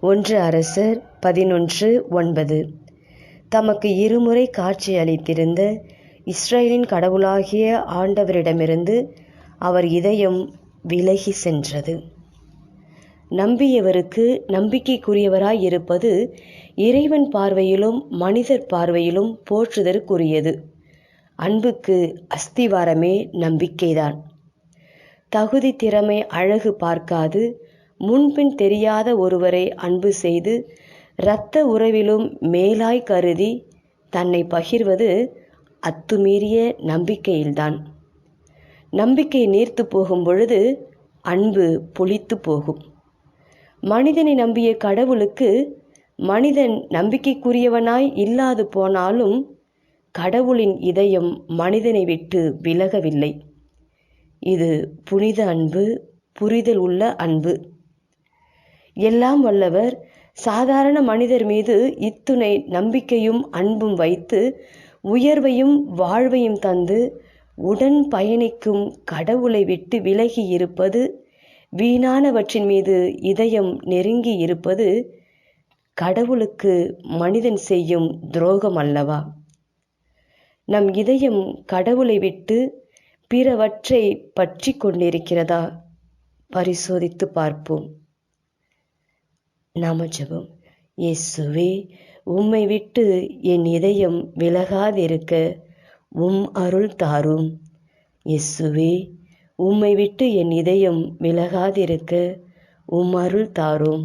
ஒன்று அரசர் பதினொன்று ஒன்பது. தமக்கு இருமுறை காட்சி அளித்திருந்த இஸ்ரேலின் கடவுளாகிய ஆண்டவரிடமிருந்து அவர் இதயம் விலகி சென்றது. நம்பியவருக்கு நம்பிக்கைக்குரியவராய் இருப்பது இறைவன் பார்வையிலும் மனிதர் பார்வையிலும் போற்றுதற்குரியது. அன்புக்கு அஸ்திவாரமே நம்பிக்கைதான். தகுதி திறமை அழகு பார்க்காது முன்பின் தெரியாத ஒருவரை அன்பு செய்து இரத்த உறவிலும் மேலாய் கருதி தன்னை பகிர்வது அத்துமீறிய நம்பிக்கையில்தான். நம்பிக்கை நீர்த்து போகும் பொழுது அன்பு புளித்து போகும். மனிதனை நம்பிய கடவுளுக்கு மனிதன் நம்பிக்கைக்குரியவனாய் இல்லாது போனாலும் கடவுளின் இதயம் மனிதனை விட்டு விலகவில்லை. இது புனித அன்பு புரிதல் உள்ள அன்பு. எல்லாம் வல்லவர். சாதாரண மனிதர் மீது இத்துணை நம்பிக்கையும் அன்பும் வைத்து உயர்வையும் வாழ்வையும் தந்து உடன் பயணிக்கும் கடவுளை விட்டு விலகி இருப்பது வீணானவற்றின் மீது இதயம் நெருங்கி இருப்பது கடவுளுக்கு மனிதன் செய்யும் துரோகம் அல்லவா? நம் இதயம் கடவுளை விட்டு பிறவற்றை பற்றி கொண்டிருக்கிறதா? பரிசோதித்து பார்ப்போம். நாம ஜெபம் இயேசுவே உம்மை விட்டு என் இதயம் விலகாதிருக்க உம் அருள் தாரும். இயேசுவே உம்மை விட்டு என் இதயம் விலகாதிருக்க உம் அருள் தாரும்.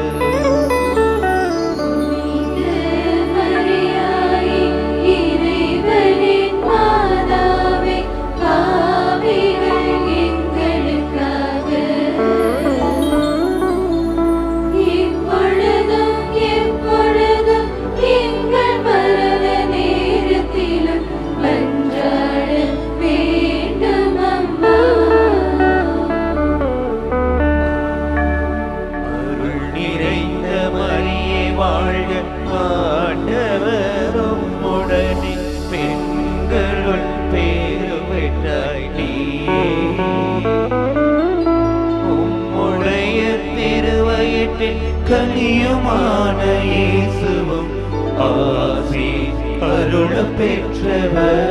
under a big tree.